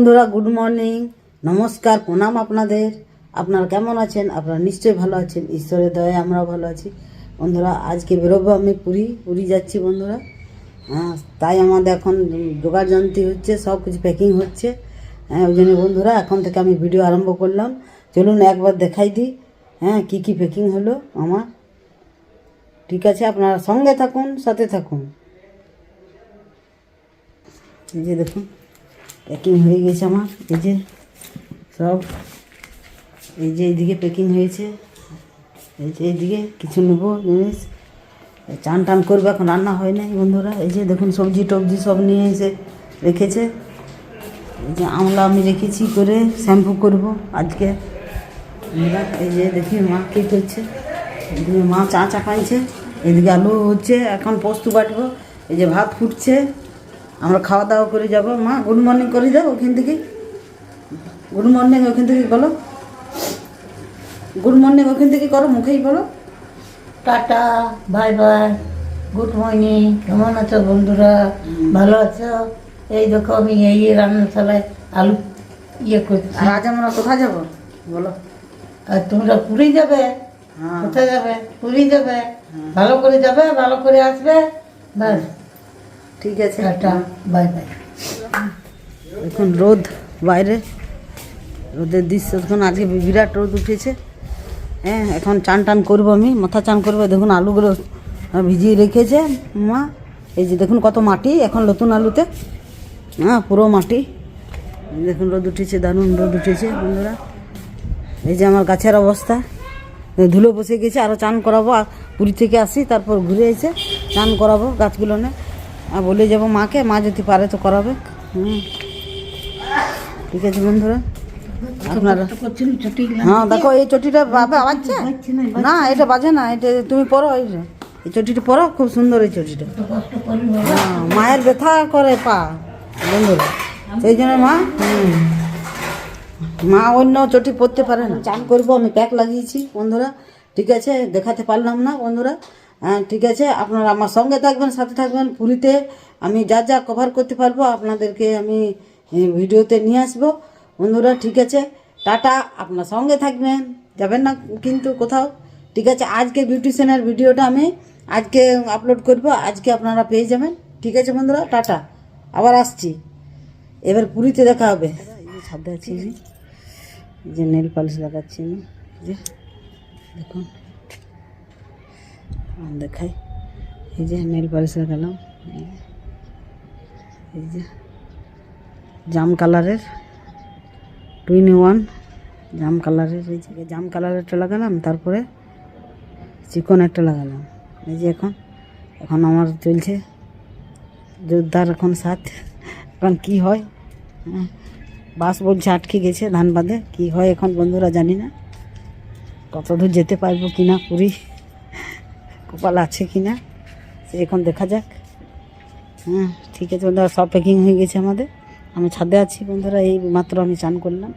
বন্ধুরা good morning নমস্কার, প্রণাম আপনাদের। আপনারা কেমন আছেন? আপনারা নিশ্চয়ই ভালো আছেন। ঈশ্বরের দয়ায় আমরাও ভালো আছি। বন্ধুরা, আজকে বেরোবো আমি পুরী। পুরী যাচ্ছি, বন্ধুরা। হ্যাঁ তাই আমাদের এখন জোগাড় যন্ত্রী হচ্ছে, সব কিছু প্যাকিং হচ্ছে। হ্যাঁ ওই জন্য বন্ধুরা, এখন থেকে আমি ভিডিও আরম্ভ করলাম। চলুন একবার দেখাই দিই। হ্যাঁ কী কী প্যাকিং হলো আমার। ঠিক আছে, আপনারা সঙ্গে থাকুন, সাথে থাকুন। যে দেখুন। প্যাকিং হয়ে গেছে আমার, এই যে সব, এই যে এইদিকে প্যাকিং হয়েছে, এই যে এইদিকে কিছু নেব, জিনিস? চান টান করব, এখন রান্না হয় নাই বন্ধুরা, এই যে দেখুন সবজি টবজি সব নিয়ে এসে রেখেছে। এই যে আমলা আমি রেখেছি করে শ্যাম্পু করব আজকে। এই যে দেখি মা কী করছে। এদিকে মা চা চা খাইছে, এদিকে আলু হচ্ছে, এখন পোস্ত বাটবো, এই যে ভাত ফুটছে। আমরা খাওয়া দাওয়া করে যাব মা গুড মর্নিং করে দাও ওখান থেকে। গুড মর্নিং ওখান থেকে বলো। গুড মর্নিং ওখান থেকে করো মুখেই বলো। Tata bye bye good morning কেমন আছো বন্ধুরা? ভালো আছো? এই দেখো আমি এই রান্নাশালায় আলু ইয়ে করছি। আজ আমরা কোথায় যাব? বলো। আর তোমরা পুরী যাবে? হ্যাঁ। কোথায় যাবে? পুরী যাবে? ভালো করে যাবে ভালো করে আসবে? ব্যাস ঠিক আছে। Tata bye bye. এখন রোদ বাইরে রোদের দৃশ্য দেখুন আজকে বিরাট রোদ উঠেছে। হ্যাঁ এখন চান টান করব আমি মাথা চান করব দেখুন আলুগুলো ভিজিয়ে রেখেছে মা। এই যে দেখুন কত মাটি এখন নতুন আলুতে। হ্যাঁ পুরো মাটি। দেখুন রোদ উঠেছে দারুণ রোদ উঠেছে বন্ধুরা। এই যে আমার গাছের অবস্থা। ধুলো বসে গেছে আরও চান করাবো আর পুরী থেকে আসি তারপর ঘুরে এসে চান করাবো গাছগুলো নে আর বলে যাব মাকে মা যদি পারে তো করাবে। হুম। ঠিক আছে বন্ধুরা আপনারা হ্যাঁ দেখো এই চটিটা বাজছে? না এটা বাজে না এটা তুমি পরো এই এই চটিটা পরো খুব সুন্দর এই চটিটা। হ্যাঁ, মায়ের ব্যথা করে পা বন্ধুরা। সেই জন্য মা। মা অন্য চটি পরতে পারে না। চান করব আমি প্যাক লাগিয়েছি বন্ধুরা। ঠিক আছে দেখাতে পারলাম না বন্ধুরা। ঠিক আছে। আপনারা আমার সঙ্গে থাকবেন, সাথে থাকবেন পুরীতে। আমি যা যা কভার করতে পারব, আপনাদেরকে আমি ভিডিওতে নিয়ে আসব। বন্ধুরা, ঠিক আছে? টাটা, আপনার সঙ্গে থাকবেন। যাবেন না কিন্তু কোথাও। ঠিক আছে, আজকে বিউটিশিয়ানের ভিডিওটা আমি আজকে আপলোড করব। আজকে আপনারা পেয়ে যাবেন। ঠিক আছে বন্ধুরা, টাটা। আবার আসছি। এবার পুরীতে দেখা হবে। এই আছি যে নেল পালিশ লাগাচ্ছি আমি। দেখুন। দেখাই। এই যে নেল লাগালাম এই যে- জাম কালারের টু ইন ওয়ান জাম কালারের এই যে জাম কালারেরটা লাগালাম তারপরে চিকন একটা লাগালাম। এই যে এখন এখন আমার চলছে জোরদার এখন সাথ। এখন কি হয়? হ্যাঁ, বাস বলছে আটকে গেছে ধান বাঁধে কী হয় এখন বন্ধুরা জানি না। কত দূর যেতে পারব কি না পুরী কপাল আছে কি না এখন দেখা যাক। হ্যাঁ ঠিক আছে বন্ধুরা, সব প্যাকিং হয়ে গেছে আমাদের। আমি ছাদে আছি বন্ধুরা, এই মাত্র আমি চান করলাম।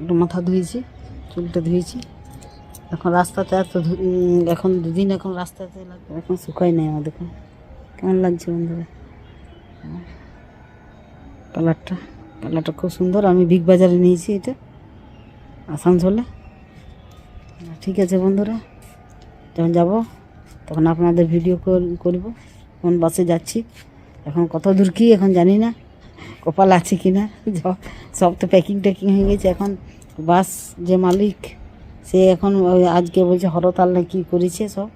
একটু মাথা ধুয়েছি, চুলটা ধুয়েছি। এখন রাস্তাতে এত এখন দুদিন এখন রাস্তাতে এখন শুকাই নেই আমাদের এখন কেমন লাগছে বন্ধুরা? হ্যাঁ। কালারটা কালারটা খুব সুন্দর। আমি বিগ বাজারে নিয়েছি এটা, আসানসোলে। ঠিক আছে বন্ধুরা, যখন যাব তখন আপনাদের ভিডিও কল করব, কোন বাসে যাচ্ছি, এখন কত দূর কি এখন জানি না, কপাল আছে কি না সব তো প্যাকিং ট্যাকিং হয়ে গেছে এখন বাস যে মালিক, সে এখন আজকে বলছে হরতাল না কী করেছে সব,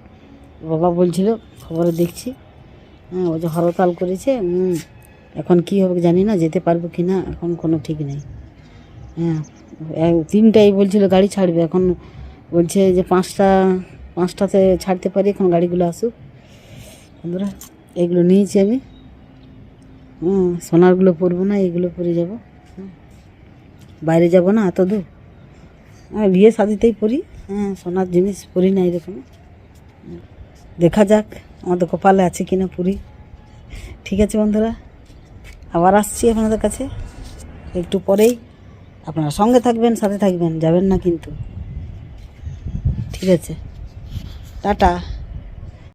বাবা বলছিল, খবরে দেখছি হ্যাঁ যে হরতাল করেছে এখন কি হবে জানি না, যেতে পারব কি না এখন কোনো ঠিক নেই হ্যাঁ তিনটাই বলছিল গাড়ি ছাড়বে, এখন বলছে যে পাঁচটা পাঁচটাতে ছাড়তে পারি, এখন গাড়িগুলো আসুক। বন্ধুরা, এগুলো নিয়েছি আমি। হুম সোনারগুলো পরবো না, এগুলো পরে যাব। হুম। বাইরে যাব না, এত দূর। হ্যাঁ বিয়ে শাদিতেই পরি। হ্যাঁ সোনার জিনিস পরি না এরকম। দেখা যাক, আমাদের কপালে আছে কিনা পুরি। ঠিক আছে বন্ধুরা, আবার আসছি আপনাদের কাছে। একটু পরেই আপনারা সঙ্গে থাকবেন, সাথে থাকবেন, যাবেন না কিন্তু। ঠিক আছে। টাটা।